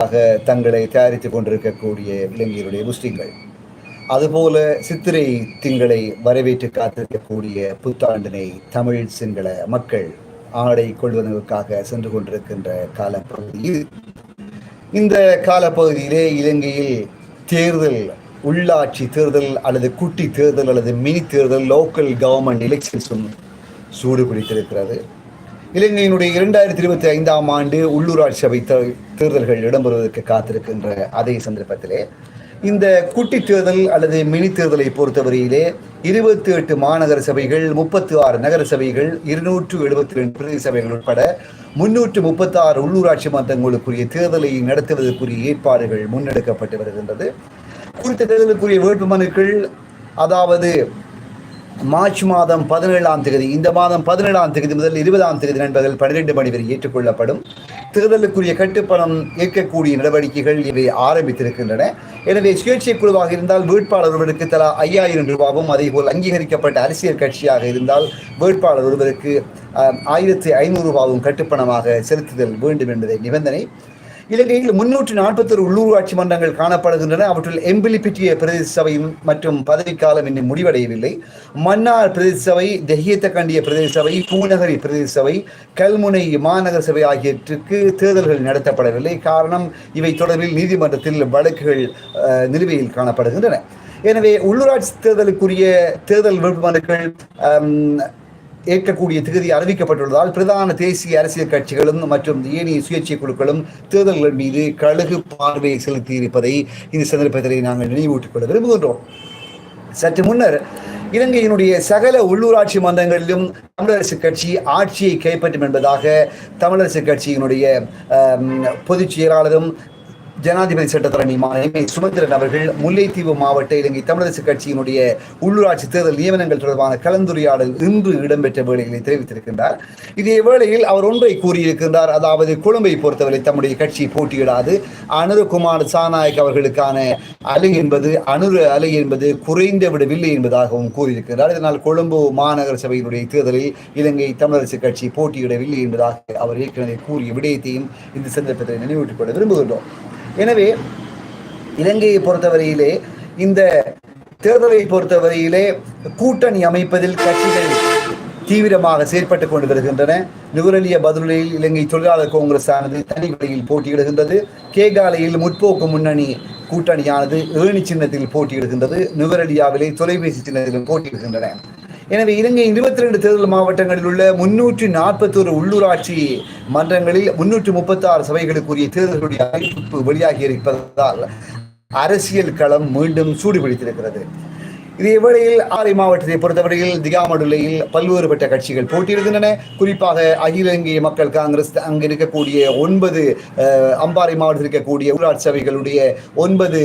ஆக தங்களை தயாரித்துக் கொண்டிருக்கக்கூடிய இளைஞருடைய முஸ்லிம்கள். அதுபோல சித்திரை திங்களை வரவேற்று காத்திருக்கக்கூடிய புத்தாண்டினை தமிழ் சிங்கள மக்கள் ஆடை கொள்வதற்காக சென்று கொண்டிருக்கின்ற காலப்பகுதியில் இந்த காலப்பகுதியிலே இலங்கையில் தேர்தல் உள்ளாட்சி தேர்தல் அல்லது குட்டி தேர்தல் அல்லது மினி தேர்தல் லோக்கல் கவர்மெண்ட் எலெக்ஷன்ஸும் சூடு பிடித்திருக்கிறது இலங்கையினுடைய இரண்டாயிரத்தி இருபத்தி ஐந்தாம் ஆண்டு உள்ளூராட்சி சபை தே- தேர்தல்கள் இடம்பெறுவதற்கு காத்திருக்கின்ற அதே சந்தர்ப்பத்திலே இந்த குட்டி தேர்தல் அல்லது மினி தேர்தலை பொறுத்தவரையிலே இருபத்தி எட்டு மாநகர சபைகள் முப்பத்தி ஆறு நகர சபைகள் இருநூற்று எழுபத்தி ரெண்டு பிரதேச சபைகள் உட்பட முன்னூற்று முப்பத்தி ஆறு உள்ளூராட்சி மன்றங்களுக்குரிய தேர்தலை நடத்துவதற்குரிய ஏற்பாடுகள் முன்னெடுக்கப்பட்டு வருகின்றது. குறித்த தேர்தலுக்குரிய வேட்புமனுக்கள் அதாவது மார்ச் மாதம் பதினேழாம் தேதி இந்த மாதம் பதினேழாம் தேதி முதல் இருபதாம் தேதி நண்பர்கள் பன்னிரெண்டு மணி வரை ஏற்றுக்கொள்ளப்படும். தேர்தலுக்குரிய கட்டுப்பணம் ஏற்கக்கூடிய நடவடிக்கைகள் இவை ஆரம்பித்திருக்கின்றன. எனவே சுயேட்சை குழுவாக இருந்தால் வேட்பாளர் ஒருவருக்கு தலா ஐயாயிரம் ரூபாவும் அதேபோல் அங்கீகரிக்கப்பட்ட அரசியல் கட்சியாக இருந்தால் வேட்பாளர் ஒருவருக்கு ஆயிரத்தி ஐநூறு ரூபாவும் கட்டுப்பணமாக செலுத்துதல் வேண்டும் என்பதை நிபந்தனை. இலங்கையில் முன்னூற்று நாற்பத்தொரு உள்ளூராட்சி மன்றங்கள் காணப்படுகின்றன. அவற்றில் எம்பிலிபிட்டிய பிரதேச சபை மற்றும் பதவிக்காலம் இன்னும் முடிவடையவில்லை. மன்னார் பிரதேச சபை தெஹியத்தக்கண்டிய பிரதேச சபை பூநகரி பிரதேச சபை கல்முனை மாநகர சபை ஆகியவற்றுக்கு தேர்தல்கள் நடத்தப்படவில்லை. காரணம் இவை தொடர்பில் நீதிமன்றத்தில் வழக்குகள் நிலுவையில் காணப்படுகின்றன. எனவே உள்ளூராட்சி தேர்தலுக்குரிய தேர்தல் வேட்புமனுக்கள் ஏற்கக்கூடிய திகதி அறிவிக்கப்பட்டுள்ளதால் பிரதான தேசிய அரசியல் கட்சிகளும் மற்றும் ஏனைய சுயேட்சை குழுக்களும் தேர்தல்கள் மீது கழுகு பார்வையை செலுத்தியிருப்பதை இந்த சந்தர்ப்பத்தில் நாங்கள் நினைவூட்டிக் கொள்ள விரும்புகின்றோம். சற்று முன்னர் இலங்கையினுடைய சகல உள்ளூராட்சி மன்றங்களிலும் தமிழரசு கட்சி ஆட்சியை கைப்பற்றும் என்பதாக தமிழரசு கட்சியினுடைய பொதுச் செயலாளரும் ஜனாதிபதி சட்டத்தரணி எம் சுமந்திரன் அவர்கள் முல்லைத்தீவு மாவட்ட இலங்கை தமிழரசு கட்சியினுடைய உள்ளூராட்சி தேர்தல் நியமனங்கள் தொடர்பான கலந்துரையாடல் இன்று இடம்பெற்ற வேளைகளை தெரிவித்திருக்கின்றார். இதே வேளையில் அவர் ஒன்றை கூறியிருக்கின்றார். அதாவது கொழும்பை பொறுத்தவரை தம்முடைய கட்சி போட்டியிடாது. அனுரகுமார் சாநாயக் அவர்களுக்கான அலை என்பது அனுர அலை என்பது குறைந்து விடவில்லை என்பதாகவும் கூறியிருக்கிறார். இதனால் கொழும்பு மாநகர சபையினுடைய தேர்தலில் இலங்கை தமிழரசு கட்சி போட்டியிடவில்லை என்பதாக அவர் ஏற்கனவே கூறிய விடயத்தையும் இந்த சந்தர்ப்பத்தை நினைவூட்டிக் கொள்ள விரும்புகின்றோம். எனவே இலங்கையை பொறுத்தவரையிலே இந்த தேர்தலை பொறுத்தவரையிலே கூட்டணி அமைப்பதில் கட்சிகள் தீவிரமாக செயற்பட்டுக் கொண்டு வருகின்றன நுவரலிய பதிலில் இலங்கை தொழிலாளர் காங்கிரஸ் ஆனது தனி வழியில் போட்டியிடுகின்றது. கேகாலையில் முற்போக்கு முன்னணி கூட்டணியானது ஏணி சின்னத்தில் போட்டியிடுகின்றது. நுவரலியாவிலே தொலைபேசி சின்னத்திலும் போட்டியிடுகின்றன. எனவே இலங்கை இருபத்தி ரெண்டு தேர்தல் மாவட்டங்களில் உள்ள முன்னூற்றி நாற்பத்தோரு உள்ளூராட்சி மன்றங்களில் முன்னூற்றி முப்பத்தி ஆறு சபைகளுக்குரிய தேர்தல்களுடைய அறிவிப்பு வெளியாகி இருப்பதால் அரசியல் களம் மீண்டும் சூடுபிடித்திருக்கிறது. இதே வேளையில் ஆரை மாவட்டத்தை பொறுத்தவரையில் திகாமடுலையில் பல்வேறுபட்ட கட்சிகள் போட்டியிடுகின்றன. குறிப்பாக அகில இந்திய மக்கள் காங்கிரஸ் அங்கு இருக்கக்கூடிய ஒன்பது அம்பாறை மாவட்டத்தில் இருக்கக்கூடிய உள்ளாட்சி சபைகளுடைய ஒன்பது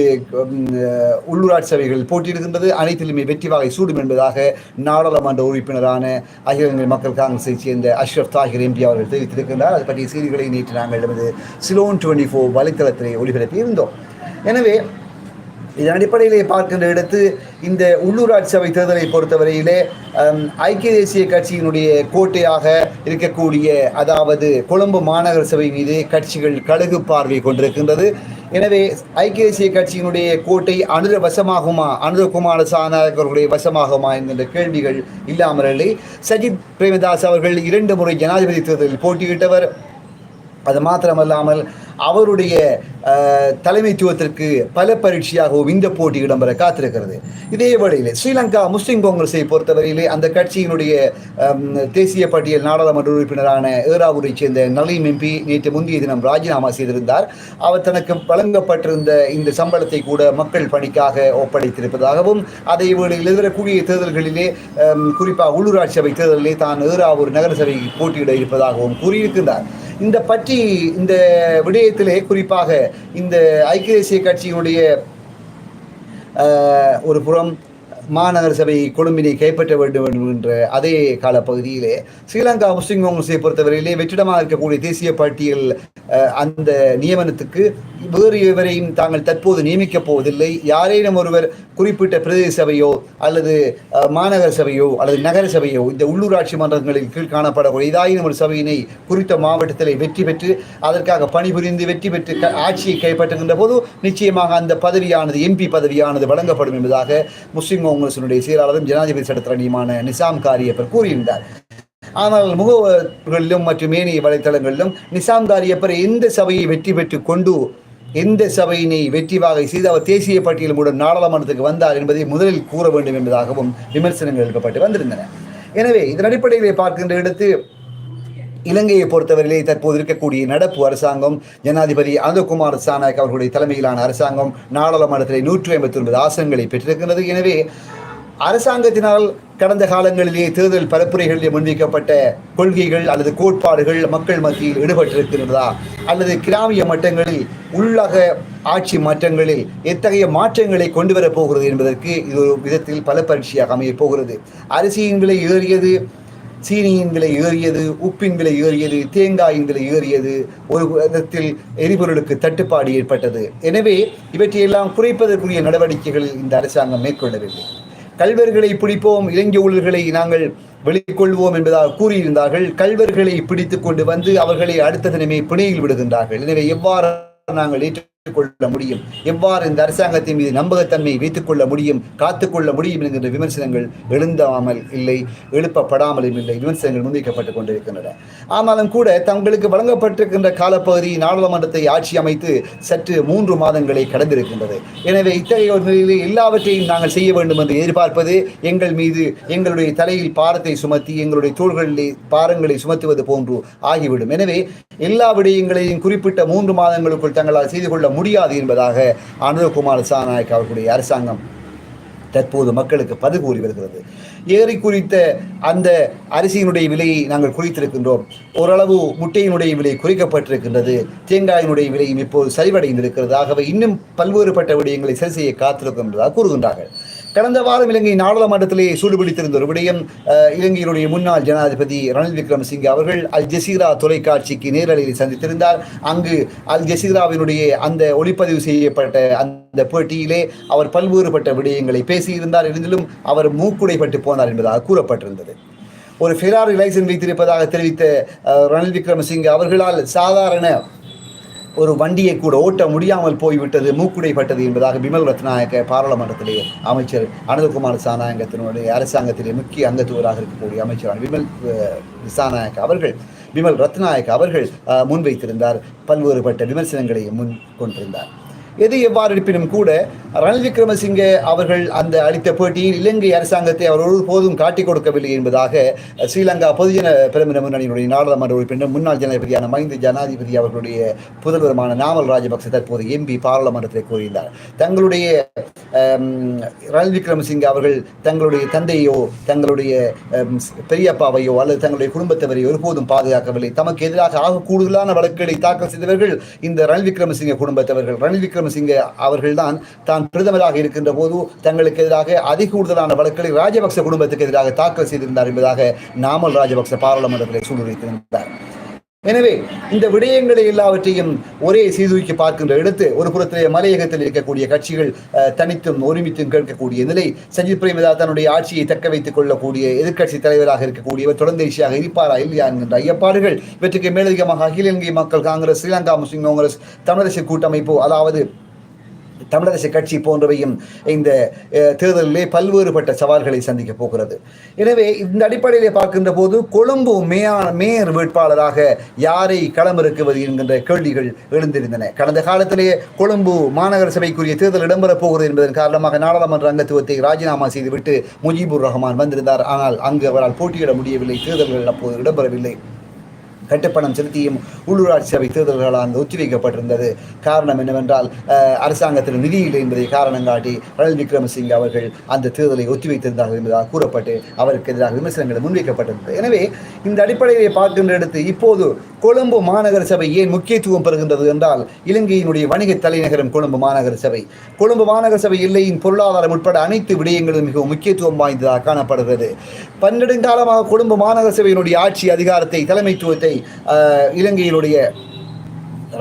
உள்ளூராட்சி சபைகள் போட்டியிடுகின்றது. அனைத்திலுமே வெற்றி வாகை சூடும் என்பதாக நாடாளுமன்ற உறுப்பினரான அகில இந்திய மக்கள் காங்கிரஸை சேர்ந்த அஷ்ரப் தாகிர் எம்பி அவர்கள் தெரிவித்திருக்கின்றார். அது பற்றிய செய்திகளை நேற்று நாங்கள் நமது சிலோன் டுவெண்ட்டி ஃபோர் வலைத்தளத்திலே ஒளிபரப்பி இருந்தோம் எனவே இதன் அடிப்படையிலே பார்க்கின்ற இடத்து இந்த உள்ளூராட்சி சபை தேர்தலை பொறுத்தவரையிலே ஐக்கிய தேசிய கட்சியினுடைய கோட்டையாக இருக்கக்கூடிய அதாவது கொழும்பு மாநகர சபை மீது கட்சிகள் கழுகு பார்வை கொண்டிருக்கின்றது. எனவே ஐக்கிய தேசிய கட்சியினுடைய கோட்டை அனுர வசமாகுமா அனுரகுமார சாநாயக் வசமாகுமா என்கின்ற கேள்விகள் இல்லாமல் இல்லை. சஜித் பிரேமதாஸ் அவர்கள் இரண்டு முறை ஜனாதிபதி தேர்தலில் போட்டியிட்டவர். அது மாத்திரமல்லாமல் அவருடைய தலைமைத்துவத்திற்கு பல பரீட்சையாகவும் இந்த போட்டி இடம்பெற காத்திருக்கிறது. இதே வேளையில் ஸ்ரீலங்கா முஸ்லிம் காங்கிரஸை பொறுத்தவரையிலே அந்த கட்சியினுடைய தேசிய பட்டியல் நாடாளுமன்ற உறுப்பினரான ஏராவூரைச் சேர்ந்த நலீம் எம்பி நேற்று முந்தைய தினம் ராஜினாமா செய்திருந்தார். அவர் தனக்கு வழங்கப்பட்டிருந்த இந்த சம்பளத்தை கூட மக்கள் பணிக்காக ஒப்படைத்திருப்பதாகவும் அதே வேளையில் எதிரக்கூடிய தேர்தல்களிலே குறிப்பாக உள்ளூராட்சி சபை தேர்தலிலே தான் ஏராவூர் நகரசபை போட்டியிட இருப்பதாகவும் கூறியிருக்கின்றார். இந்த பற்றி இந்த விடயத்திலே குறிப்பாக இந்த ஐக்கிய தேசிய கட்சியினுடைய அஹ், ஒரு புறம் மாநகர சபை கொழும்பினை கைப்பற்ற வேண்டும் என்ற அதே காலப்பகுதியிலே ஸ்ரீலங்கா முஸ்லிம் காங்கிரஸை பொறுத்தவரையிலே வெற்றிடமாக இருக்கக்கூடிய தேசிய பட்டியல் அஹ், அந்த நியமனத்துக்கு வேறு எவரையும் தாங்கள் தற்போது நியமிக்கப் போவதில்லை. யாரேனும் ஒருவர் குறிப்பிட்ட பிரதேச சபையோ அல்லது அஹ், மாநகர சபையோ அல்லது நகர சபையோ இந்த உள்ளூராட்சி மன்றங்களில் கீழ் காணப்படக்கூடிய ஏதாயினும் ஒரு சபையினை குறித்த மாவட்டத்தில் வெற்றி பெற்று அதற்காக பணிபுரிந்து வெற்றி பெற்று க- ஆட்சியை கைப்பற்றுகின்ற போது நிச்சயமாக அந்த பதவியானது எம்பி பதவியானது வழங்கப்படும் என்பதாக முஸ்லிம் காங்கிரசினுடைய செயலாளரும் ஜனாதிபதி சட்டத்தரணியுமான நிசாம் காரியப்பர் கூறியிருந்தார். ஆனால் முகவர்களிலும் மற்றும் ஏனைய வலைத்தளங்களிலும் நிசாம் காரியப்பர் எந்த சபையை வெற்றி பெற்று கொண்டு எந்த சபையினை வெற்றி வாகை செய்து அவர் தேசிய பட்டியல் மூலம் நாடாளுமன்றத்துக்கு வந்தார் என்பதை முதலில் கூற வேண்டும் என்பதாகவும் விமர்சனங்கள் எழுப்பப்பட்டு வந்திருந்தன. எனவே இதன் அடிப்படையிலே பார்க்கின்ற இடத்து இலங்கையை பொறுத்தவரையிலே தற்போது இருக்கக்கூடிய நடப்பு அரசாங்கம் ஜனாதிபதி அனந்தகுமார் சானாக் அவர்களுடைய தலைமையிலான அரசாங்கம் நாடாளுமன்றத்தில் நூற்றி ஐம்பத்தி ஒன்பது ஆசனங்களை பெற்றிருக்கிறது எனவே அரசாங்கத்தினால் கடந்த காலங்களிலே தேர்தல் பரப்புரைகளில் முன்வைக்கப்பட்ட கொள்கைகள் அல்லது கோட்பாடுகள் மக்கள் மத்தியில் ஈடுபட்டிருக்கிறதா அல்லது கிராமிய மட்டங்களில் உள்ளக ஆட்சி மாற்றங்களில் எத்தகைய மாற்றங்களை கொண்டு வரப் போகிறது என்பதற்கு இது ஒரு விதத்தில் பல பரீட்சையாக அமையப் போகிறது. அரிசியின் விலை ஏறியது சீனியின் விலை ஏறியது உப்பின் விலை ஏறியது தேங்காயின் விலை ஏறியது ஒரு விதத்தில் எரிபொருளுக்கு தட்டுப்பாடு ஏற்பட்டது. எனவே இவற்றையெல்லாம் குறைப்பதற்குரிய நடவடிக்கைகளில் இந்த அரசாங்கம் மேற்கொள்ளவில்லை. கல்வர்களை பிடிப்போம் இலங்கை ஊழல்களை நாங்கள் வெளிக்கொள்வோம் என்பதாக கூறியிருந்தார்கள். கல்வர்களை பிடித்து கொண்டு வந்து அவர்களை அடுத்த தினமே பிணையில் விடுகின்றார்கள். எனவே எவ்வாறு நாங்கள் கொள்ள முடியும். எவ்வாறு இந்த அரசாங்கத்தின் மீது நம்பகத்தன்மையை வைத்துக் கொள்ள முடியும் காத்துக்கொள்ள முடியும் என்கின்ற விமர்சனங்கள் எழுந்தாமல் இல்லை எழுப்பப்படாமலும் இல்லை விமர்சனங்கள் முன்வைக்கப்பட்டுக் கொண்டிருக்கின்றன. ஆனாலும் கூட தங்களுக்கு வழங்கப்பட்டிருக்கின்ற காலப்பகுதி நாடாளுமன்றத்தை ஆட்சி அமைத்து சற்று மூன்று மாதங்களை கடந்திருக்கின்றது. எனவே இத்தகைய ஒரு நிலையிலே எல்லாவற்றையும் நாங்கள் செய்ய வேண்டும் என்று எதிர்பார்ப்பது எங்கள் மீது எங்களுடைய தலையில் பாரத்தை சுமத்தி எங்களுடைய தோள்களிலே பாரங்களை சுமத்துவது போன்று ஆகிவிடும். எனவே எல்லா விடயங்களையும் குறிப்பிட்ட மூன்று மாதங்களுக்குள் தங்களால் செய்து கொள்ள முடியாது என்பதாக அனுரகுமார் சாநாயக் அவர்களுடைய அரசாங்கம் தற்போது மக்களுக்கு பது கூறி வருகிறது. ஏறி குறித்த அந்த அரிசியினுடைய விலையை நாங்கள் குறித்திருக்கின்றோம். ஓரளவு முட்டையினுடைய விலை குறிக்கப்பட்டிருக்கின்றது. தேங்காயினுடைய விலையும் இப்போது சரிவடைந்திருக்கிறது. ஆகவே இன்னும் பல்வேறுபட்ட விடயங்களை சரி செய்ய காத்திருக்கின்றதாக கூறுகின்றார்கள். கடந்த வாரம் இலங்கை நாடாளுமன்றத்திலே சூடுபிடித்திருந்த ஒரு விடயம் இலங்கையினுடைய முன்னாள் ஜனாதிபதி ரணில் விக்ரமசிங்கே அவர்கள் அல் ஜசீரா தொலைக்காட்சிக்கு நேரலையில் சந்தித்திருந்தார். அங்கு அல் ஜசீராவினுடைய அந்த ஒளிப்பதிவு செய்யப்பட்ட அந்த போட்டியிலே அவர் பல்வேறுபட்ட விடயங்களை பேசியிருந்தார். இருந்திலும் அவர் மூக்குடைப்பட்டு போனார் என்பதாக கூறப்பட்டிருந்தது. ஒரு ஃபெராரி லைசன்ஸ் வைத்திருப்பதாக தெரிவித்த ரணில் விக்ரமசிங்கே அவர்களால் சாதாரண ஒரு வண்டியை கூட ஓட்ட முடியாமல் போய்விட்டது மூக்குடைப்பட்டது என்பதாக பிமல் ரத்நாயக்க பாராளுமன்றத்திலே அமைச்சர் அனந்தகுமார் சாநாயகத்தினுடைய அரசாங்கத்திலே முக்கிய அங்கத்துவராக இருக்கக்கூடிய அமைச்சரான விமல் சாநாயக் அவர்கள் விமல் ரத்நாயக் அவர்கள் முன்வைத்திருந்தார் பல்வேறுபட்ட விமர்சனங்களை முன் கொண்டிருந்தார். எது எவ்வாறு இருப்பினும் கூட ரணில் விக்ரமசிங்கே அவர்கள் அந்த அளித்த பேட்டியில் இலங்கை அரசாங்கத்தை அவர் ஒருபோதும் காட்டிக் கொடுக்கவில்லை என்பதாக ஸ்ரீலங்கா பொதுஜன பிரமிட முன்னணியினுடைய நாடாளுமன்ற உறுப்பினர் முன்னாள் ஜனாதிபதியான மஹிந்த ஜனாதிபதி அவர்களுடைய புதல்வருமான நாமல் ராஜபக்ச தற்போது எம்பி பாராளுமன்றத்தில் கூறியுள்ளார். தங்களுடைய ரணில் விக்ரமசிங்கே அவர்கள் தங்களுடைய தந்தையோ தங்களுடைய பெரியப்பாவையோ அல்லது தங்களுடைய குடும்பத்தவரையோ ஒருபோதும் பாதுகாக்கவில்லை. தமக்கு எதிராக ஆக கூடுதலான வழக்குகளை தாக்கல் செய்தவர்கள் இந்த ரணில் விக்ரமசிங்கே குடும்பத்தவர்கள். ரணில் விக்ரமசிங்கே அவர்கள்தான் தான் பிரதமராக இருக்கின்ற போது தங்களுக்கு எதிராக அதிக கூடுதலான வழக்குகளை ராஜபக்ச குடும்பத்துக்கு எதிராக தாக்கல் செய்திருந்தார் என்பதாக நாமல் ராஜபக்ச பாராளுமன்றத்தில் சூழ்நிலைத்திருந்தார் எனவே இந்த விடயங்களை எல்லாவற்றையும் ஒரே சீதூக்கி பார்க்கின்ற இடத்து ஒரு புறத்திலே மலையகத்தில் இருக்கக்கூடிய கட்சிகள் தனித்தும் ஒருமித்தும் கேட்கக்கூடிய நிலை சஜித் பிரேமதா தன்னுடைய ஆட்சியை தக்க வைத்துக் கொள்ளக்கூடிய எதிர்க்கட்சி தலைவராக இருக்கக்கூடியவர் தொடர்ந்தேசியாக இருப்பாரா இல்லையா என்கின்ற ஐயப்பாடுகள் இவற்றுக்கு மேலதிகமாக அகில இலங்கை மக்கள் காங்கிரஸ் ஸ்ரீலங்கா முஸ்லிம் காங்கிரஸ் தமிழரசு கூட்டமைப்பு அதாவது தமிழரசு கட்சி போன்றவையும் இந்த தேர்தலிலே பல்வேறுபட்ட சவால்களை சந்திக்க போகிறது. எனவே இந்த அடிப்படையிலே பார்க்கின்ற போது கொழும்பு மேயா மேயர் வேட்பாளராக யாரை களமிறக்குவது என்கின்ற கேள்விகள் எழுந்திருந்தன. கடந்த காலத்திலே கொழும்பு மாநகர சபைக்குரிய தேர்தல் இடம்பெறப் போகிறது என்பதன் காரணமாக நாடாளுமன்ற அங்கத்துவத்தை ராஜினாமா செய்துவிட்டு முஜிபுர் ரஹ்மான் வந்திருந்தார். ஆனால் அங்கு அவரால் போட்டியிட முடியவில்லை. தேர்தல்கள் அப்போது இடம்பெறவில்லை. கட்டுப்பணம் செலுத்தியும் உள்ளூராட்சி சபை தேர்தல்களால் ஒத்திவைக்கப்பட்டிருந்தது. காரணம் என்னவென்றால் அரசாங்கத்தில் நிதி இல்லை என்பதை காரணம் காட்டி ரணில் விக்ரமசிங்க அவர்கள் அந்த தேர்தலை ஒத்திவைத்திருந்தார்கள் என்பதாக கூறப்பட்டு அவருக்கு எதிராக விமர்சனங்கள் முன்வைக்கப்பட்டிருந்தது. எனவே இந்த அடிப்படையை பார்க்கின்ற இடத்து இப்போது கொழும்பு மாநகர சபை ஏன் முக்கியத்துவம் பெறுகின்றது என்றால் இலங்கையினுடைய வணிக தலைநகரம் கொழும்பு மாநகர சபை. கொழும்பு மாநகர சபை எல்லையின் பொருளாதாரம் உட்பட அனைத்து விடயங்களும் மிகவும் முக்கியத்துவம் வாய்ந்ததாக காணப்படுகிறது. பன்னெடுங்காலமாக கொழும்பு மாநகர சபையினுடைய ஆட்சி அதிகாரத்தை தலைமைத்துவத்தை இலங்கையினுடைய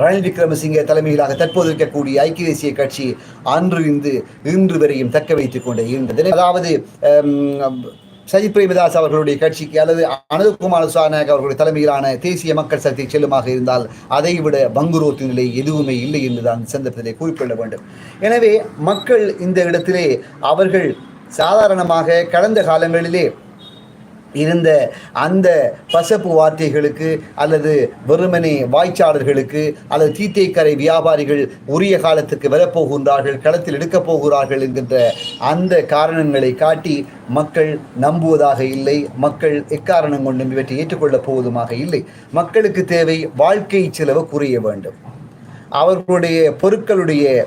ரணில் விக்ரமசிங்க தலைமையிலாக தற்போது இருக்கக்கூடிய ஐக்கிய தேசிய கட்சி அன்று இருந்து இன்று வரையும் தக்க வைத்துக் கொண்டே இருந்தது. அதாவது சஜித் பிரேமதாஸ் அவர்களுடைய கட்சிக்கு அல்லது அனந்தகுமார் சாநாயக் அவர்களுடைய தலைமையிலான தேசிய மக்கள் சக்தி செல்லுமாக இருந்தால் அதை விட பங்குரோத்து நிலை எதுவுமே இல்லை என்று தான் சந்தர்ப்பத்திலே குறிப்பிட வேண்டும். எனவே மக்கள் இந்த இடத்திலே அவர்கள் சாதாரணமாக கடந்த காலங்களிலே இருந்த அந்த பசப்பு வார்த்தைகளுக்கு அல்லது வெறுமனே வாய்ச்சாளர்களுக்கு அல்லது தீத்தேக்கரை வியாபாரிகள் உரிய காலத்துக்கு வரப்போகின்றார்கள் களத்தில் எடுக்கப் போகிறார்கள் என்கின்ற அந்த காரணங்களை காட்டி மக்கள் நம்புவதாக இல்லை. மக்கள் எக்காரணம் கொண்டும் இவற்றை ஏற்றுக்கொள்ளப் போவதுமாக இல்லை. மக்களுக்கு தேவை வாழ்க்கை செலவு குறைய வேண்டும். அவர்களுடைய பொருட்களுடைய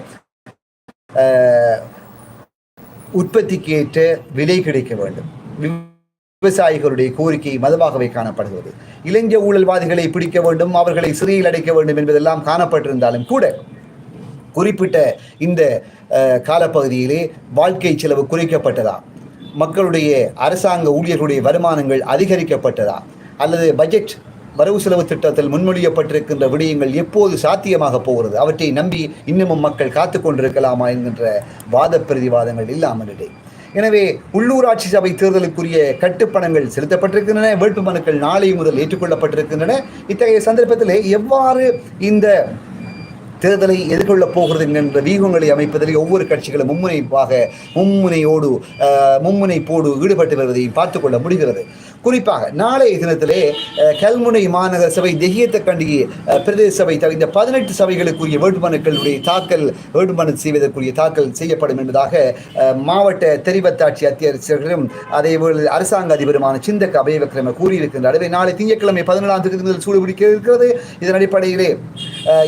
உற்பத்திக்கு ஏற்ற விலை கிடைக்க வேண்டும். விவசாயிகளுடைய கோரிக்கை மதமாகவே காணப்படுகிறது. இளைஞ ஊழல்வாதிகளை பிடிக்க வேண்டும் அவர்களை சிறையில் அடைக்க வேண்டும் என்பதெல்லாம் காணப்பட்டிருந்தாலும் கூட குறிப்பிட்ட இந்த காலப்பகுதியிலே வாழ்க்கை செலவு குறைக்கப்பட்டதா? மக்களுடைய அரசாங்க ஊழியர்களுடைய வருமானங்கள் அதிகரிக்கப்பட்டதா? அல்லது பட்ஜெட் வரவு செலவு திட்டத்தில் முன்மொழியப்பட்டிருக்கின்ற விடயங்கள் எப்போது சாத்தியமாக போகிறது? அவற்றை நம்பி இன்னமும் மக்கள் காத்து கொண்டிருக்கலாமா என்கின்ற வாத பிரதிவாதங்கள் இல்லாமல் இல்லை எனவே உள்ளூராட்சி சபை தேர்தலுக்குரிய கட்டுப்பணங்கள் செலுத்தப்பட்டிருக்கின்றன வேட்புமனுக்கள் நாளை முதல் ஏற்றுக்கொள்ளப்பட்டிருக்கின்றன. இத்தகைய சந்தர்ப்பத்தில் எவ்வாறு இந்த தேர்தலை எதிர்கொள்ளப் போகிறது என்கின்ற வியூகங்களை அமைப்பதில் ஒவ்வொரு கட்சிகளும் மும்முனைப்பாக மும்முனையோடு மும்முனைப்போடு ஈடுபட்டு வருவதை பார்த்துக்கொள்ள முடிகிறது. குறிப்பாக நாளைய தினத்திலே கல்முனை மாநகர சபை கண்டி பிரதேச சபை இந்த பதினெட்டு சபைகளுக்குரிய வேட்புமனுக்களுடைய தாக்கல் வேட்புமனு செய்வதற்குரிய தாக்கல் செய்யப்படும் என்பதாக மாவட்ட தெரிவத்தாட்சி அத்தியட்சர்களும் அதேபோல் அரசாங்க அதிபருமான சிந்தக்க அபயவக்கிரம கூறியிருக்கின்றார் எனவே நாளை திங்கட்கிழமை பதினேழாம் தேதி முதல் சூடுபிடிக்க இருக்கிறது. இதன் அடிப்படையிலே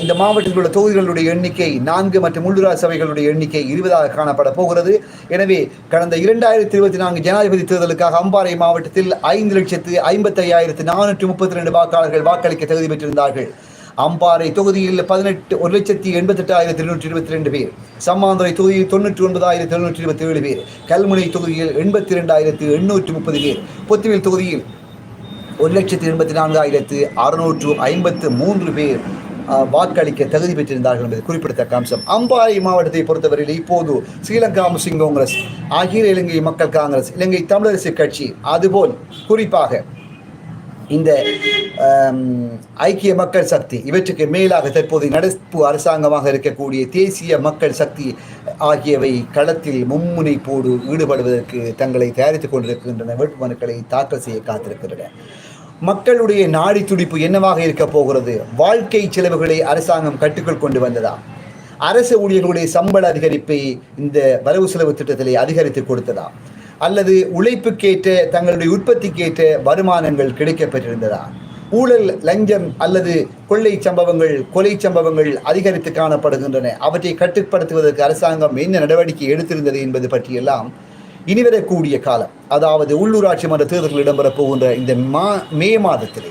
இந்த மாவட்டத்தில் உள்ள தொகுதிகளுடைய எண்ணிக்கை நான்கு மற்றும் உள்ளூரா சபைகளுடைய எண்ணிக்கை இருபதாக காணப்பட போகிறது. எனவே கடந்த இரண்டாயிரத்தி இருபத்தி நான்கு ஜனாதிபதி தேர்தலுக்காக அம்பாறை மாவட்டத்தில் ஐந்து ஐந்து லட்சத்து ஐம்பத்தி ஐயாயிரத்து நானூற்றி முப்பத்தி ரெண்டு வாக்காளர்கள் வாக்களிக்க தகுதி பெற்றிருந்தார்கள். அம்பாறை தொகுதியில் பதினெட்டு ஒரு லட்சத்தி எண்பத்தெட்டாயிரத்தி எழுநூற்றி இருபத்தி ரெண்டு பேர். சம்மாந்துறை தொகுதியில் தொண்ணூற்றி ஒன்பதாயிரத்தி எழுநூற்றி இருபத்தி ஏழு பேர். கல்முனை தொகுதியில் எண்பத்தி ரெண்டாயிரத்து எண்ணூற்றி முப்பது பேர். பொத்துவில் தொகுதியில் ஒரு லட்சத்தி எண்பத்தி நான்காயிரத்து அறுநூற்று ஐம்பத்து மூன்று பேர். வாக்களிக்க தகுதி பெற்றிருந்தார்கள் என்பது குறிப்பிடத்தக்க அம்சம். அம்பாறை மாவட்டத்தை பொறுத்தவரையில் இப்போது ஸ்ரீலங்கா முஸ்லிம் காங்கிரஸ் அகில இலங்கை மக்கள் காங்கிரஸ் இலங்கை தமிழரசு கட்சி அதுபோல் குறிப்பாக இந்த ஐக்கிய மக்கள் சக்தி இவற்றுக்கு மேலாக தற்போது நடப்பு அரசாங்கமாக இருக்கக்கூடிய தேசிய மக்கள் சக்தி ஆகியவை களத்தில் மும்முனைப்போடு ஈடுபடுவதற்கு தங்களை தயாரித்துக் கொண்டிருக்கின்றன. வேட்புமனுக்களை தாக்கல் செய்ய காத்திருக்கின்றன. மக்களுடைய நாடி துடிப்பு என்னவாக இருக்க போகிறது? வாழ்க்கை செலவுகளை அரசாங்கம் கட்டுக்குள் கொண்டு வந்ததா? அரசு ஊழியர்களுடைய சம்பள அதிகரிப்பை இந்த வரவு செலவு திட்டத்திலே அதிகரித்து கொடுத்ததா? அல்லது உழைப்புக்கேற்ற தங்களுடைய உற்பத்திக்கேற்ற வருமானங்கள் கிடைக்கப்பெற்றிருந்ததா ஊழல் லஞ்சம் அல்லது கொள்ளை சம்பவங்கள் கொலை சம்பவங்கள் அதிகரித்து காணப்படுகின்றன. அவற்றை கட்டுப்படுத்துவதற்கு அரசாங்கம் என்ன நடவடிக்கை எடுத்திருந்தது என்பது பற்றியெல்லாம் இனிவரக்கூடிய காலம் அதாவது உள்ளூராட்சி மன்ற தேர்தல்கள் இடம்பெறப் போகின்ற இந்த மா மே மாதத்திலே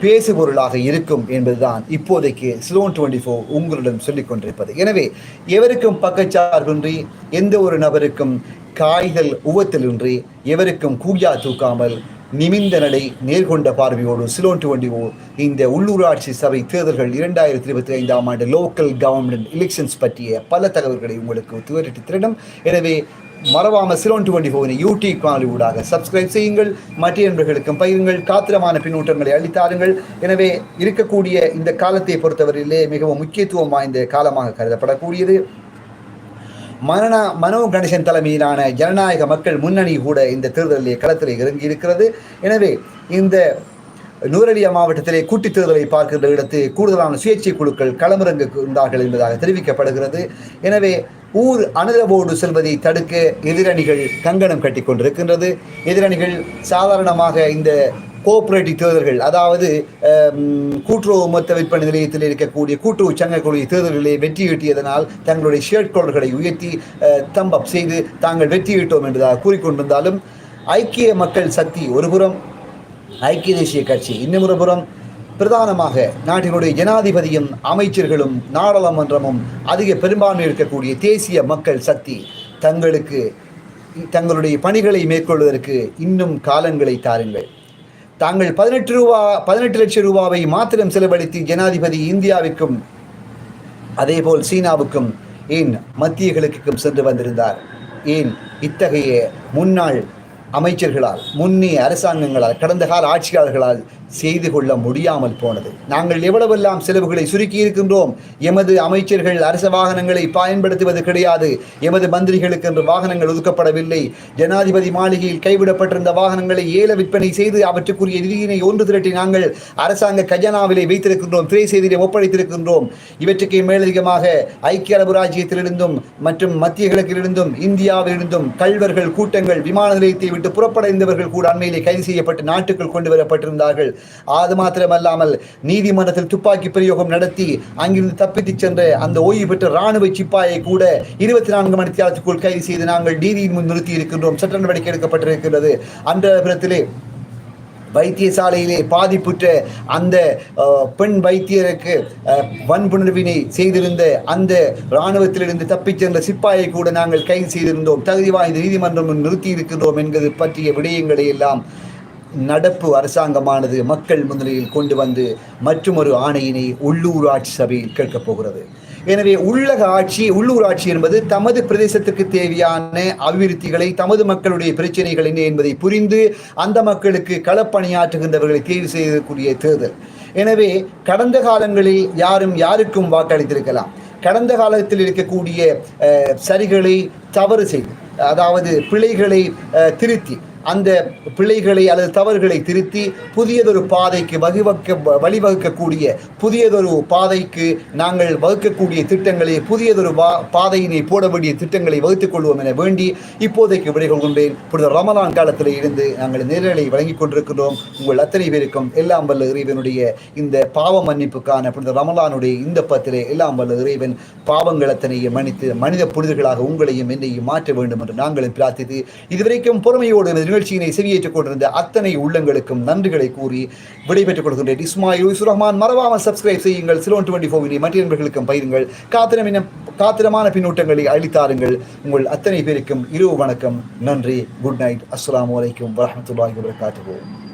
பேசுபொருளாக இருக்கும் என்பதுதான் இப்போதைக்கு ஸ்லோன் டுவெண்ட்டி ஃபோர் உங்களிடம் சொல்லிக் கொண்டிருப்பது. எனவே எவருக்கும் பக்கச்சார்பின்றி எந்த ஒரு நபருக்கும் காய்கள் உவத்திலின்றி எவருக்கும் கூயா தூக்காமல் நிமிந்த நடை நேர்கொண்ட பார்வையோடு சிலோன் டுவெண்டி ஓ இந்த உள்ளூராட்சி சபை தேர்தல்கள் இரண்டாயிரத்தி இருபத்தி ஐந்தாம் ஆண்டு லோக்கல் கவர்மெண்ட் எலெக்ஷன்ஸ் பற்றிய பல தகவல்களை உங்களுக்கு துவரிட்டு திரடும் எனவே மறவாமல் சிலோன் டுவெண்ட்டி ஃபோரின் யூடியூப் காணொலி ஊடாக சப்ஸ்கிரைப் செய்யுங்கள். மற்ற நண்பர்களுக்கும் பயிருங்கள் காத்திரமான பின்னூட்டங்களை அளித்தாருங்கள். எனவே இருக்கக்கூடிய இந்த காலத்தை பொறுத்தவரையிலே மிகவும் முக்கியத்துவம் வாய்ந்த காலமாக கருதப்படக்கூடியது. மரணா மனோ கணேசன் தலைமையிலான ஜனநாயக மக்கள் முன்னணி கூட இந்த தேர்தலிலே களத்தில் இறங்கி இருக்கிறது. எனவே இந்த நூரலியா மாவட்டத்திலே கூட்டுத் தேர்தலை பார்க்கின்ற இடத்து கூடுதலான சுயேட்சை குழுக்கள் களமிறங்குகின்றார்கள் என்பதாக தெரிவிக்கப்படுகிறது. எனவே ஊர் அனுதவோடு செல்வதை தடுக்க எதிரணிகள் கங்கணம் கட்டி கொண்டிருக்கின்றது. எதிரணிகள் சாதாரணமாக இந்த கோஆபரேட்டிவ் தேர்தல்கள் அதாவது கூட்டுறவு மொத்த விற்பனை நிலையத்தில் இருக்கக்கூடிய கூட்டுறவு சங்கங்களுடைய தேர்தல்களை வெற்றி ஈட்டியதனால் தங்களுடைய ஷேர்ட் கோள்களை உயர்த்தி தம்பப் செய்து தாங்கள் வெற்றி ஈட்டோம் என்றதாக கூறிக்கொண்டிருந்தாலும் ஐக்கிய மக்கள் சக்தி ஒருபுறம் ஐக்கிய தேசிய கட்சி இன்னும் புறம் பிரதானமாக நாட்டினுடைய ஜனாதிபதியும் அமைச்சர்களும் நாடாளுமன்றமும் அதிக பெரும்பான்மை இருக்கக்கூடிய தேசிய மக்கள் சக்தி தங்களுக்கு தங்களுடைய பணிகளை மேற்கொள்வதற்கு இன்னும் காலங்களை தாருங்கள். தாங்கள் பதினெட்டு ரூபா பதினெட்டு லட்சம் ரூபாவை மாத்திரம் செலவழித்து ஜனாதிபதி இந்தியாவிற்கும் அதேபோல் சீனாவுக்கும் ஏன் மத்திய கிழக்குக்கும் சென்று வந்திருந்தார்? ஏன் இத்தகைய முன்னாள் அமைச்சர்களால் முன்னே அரசாங்கங்களால் கடந்த கால ஆட்சியாளர்களால் செய்து கொள்ள முடியாமல் போனது. நாங்கள் எவ்வளவெல்லாம் செலவுகளை சுருக்கி இருக்கின்றோம்? எமது அமைச்சர்கள் அரச வாகனங்களை பயன்படுத்துவது கிடையாது. எமது மந்திரிகளுக்கு என்று வாகனங்கள் ஒதுக்கப்படவில்லை. ஜனாதிபதி மாளிகையில் கைவிடப்பட்டிருந்த வாகனங்களை ஏல விற்பனை செய்து அவற்றுக்குரிய நிதியினை ஒன்று திரட்டி நாங்கள் அரசாங்க கஜனாவிலே வைத்திருக்கின்றோம் திரை செய்தியிலே ஒப்படைத்திருக்கின்றோம். இவற்றுக்கு மேலதிகமாக ஐக்கிய அரபு ராஜ்யத்திலிருந்தும் மற்றும் மத்திய கிழக்கிலிருந்தும் இந்தியாவிலிருந்தும் கல்வர்கள் கூட்டங்கள் விமான நிலையத்தை விட்டு புறப்படைந்தவர்கள் கூட அண்மையிலே கைது செய்யப்பட்டு நாட்டுக்குள் கொண்டு வரப்பட்டிருந்தார்கள். அது மாத்திரமல்லாமல் நீதிமன்றத்தில் துப்பாக்கி பிரயோகம் நடத்தி அங்கிருந்து தப்பித்துச் சென்ற அந்த ஓய்வு பெற்ற ராணுவ சிப்பாயை கூட இருபத்தி நான்கு மணி நேரத்துக்குள் கைது செய்து நாங்கள் நீதியின் முன் நிறுத்தி இருக்கின்றோம். சட்ட நடவடிக்கை எடுக்கப்பட்டிருக்கிறது அந்த வைத்தியசாலையிலே பாதிப்புற்ற அந்த பெண் வைத்தியருக்கு அஹ், வன்புணர்வினை செய்திருந்த அந்த இராணுவத்திலிருந்து தப்பிச் சென்ற சிப்பாயை கூட நாங்கள் கைது செய்திருந்தோம். தகுதி வாய்ந்த நீதிமன்றம் நிறுத்தி இருக்கின்றோம் என்பது பற்றிய விடயங்களை எல்லாம் நடப்பு அரசாங்கமானது மக்கள் முன்னிலையில் கொண்டு வந்து மற்றொரு ஆணையினை உள்ளூராட்சி சபையில் கேட்கப் போகிறது. எனவே உள்ளக ஆட்சி உள்ளூராட்சி என்பது தமது பிரதேசத்துக்கு தேவையான அபிவிருத்திகளை தமது மக்களுடைய பிரச்சனைகள் என்ன என்பதை புரிந்து அந்த மக்களுக்கு களப்பணியாற்றுகின்றவர்களை தேர்வு செய்யக்கூடிய தேர்தல். எனவே கடந்த காலங்களில் யாரும் யாருக்கும் வாக்களித்திருக்கலாம். கடந்த காலத்தில் இருக்கக்கூடிய சரிகளை தவறு செய்து அதாவது பிழைகளை திருத்தி அந்த பிழைகளை அல்லது தவறுகளை திருத்தி புதியதொரு பாதைக்கு வழிவகுக்க வழிவகுக்கக்கூடிய புதியதொரு பாதைக்கு நாங்கள் வகுக்கக்கூடிய திட்டங்களை புதியதொரு வா பாதையினை போட வேண்டிய திட்டங்களை வகுத்துக் கொள்வோம் என வேண்டி இப்போதைக்கு விடைகொள்கின்றேன் கொண்டேன். புனித ரமலான் காலத்தில் இருந்து நாங்கள் நேரலை வழங்கிக் கொண்டிருக்கிறோம் உங்கள் அத்தனை பேருக்கும் எல்லாம் வல்ல இறைவனுடைய இந்த பாவ மன்னிப்புக்கான புனித ரமலானுடைய இந்த பத்திலே எல்லாம் வல்ல இறைவன் பாவங்கள் அத்தனையை மன்னித்து மனித புனிதர்களாக உங்களையும் என்னையும் மாற்ற வேண்டும் என்று நாங்களும் பிரார்த்தித்து இதுவரைக்கும் பொறுமையோடு நிகழ்ச்சியினை செவியேற்றுக் கொண்டிருந்த அத்தனை உள்ளங்களுக்கும் நன்றிகளை கூறி விடைபெற்றுக் கொள்கின்றேன். இஸ்மாயில் யூசுர் ரஹ்மான் மறவாமல் சப்ஸ்கிரைப் செய்யுங்கள். சிலோன் டுவெண்ட்டி ஃபோர் மற்ற நண்பர்களுக்கும் பயிருங்கள் காத்திரமின காத்திரமான பின்னூட்டங்களை அளித்தாருங்கள் உங்கள் அத்தனை பேருக்கும் இரவு வணக்கம். நன்றி. குட் நைட் அஸ்லாம் அலைக்கும் வரமத்துல்லாஹி வரகாத்துவோம்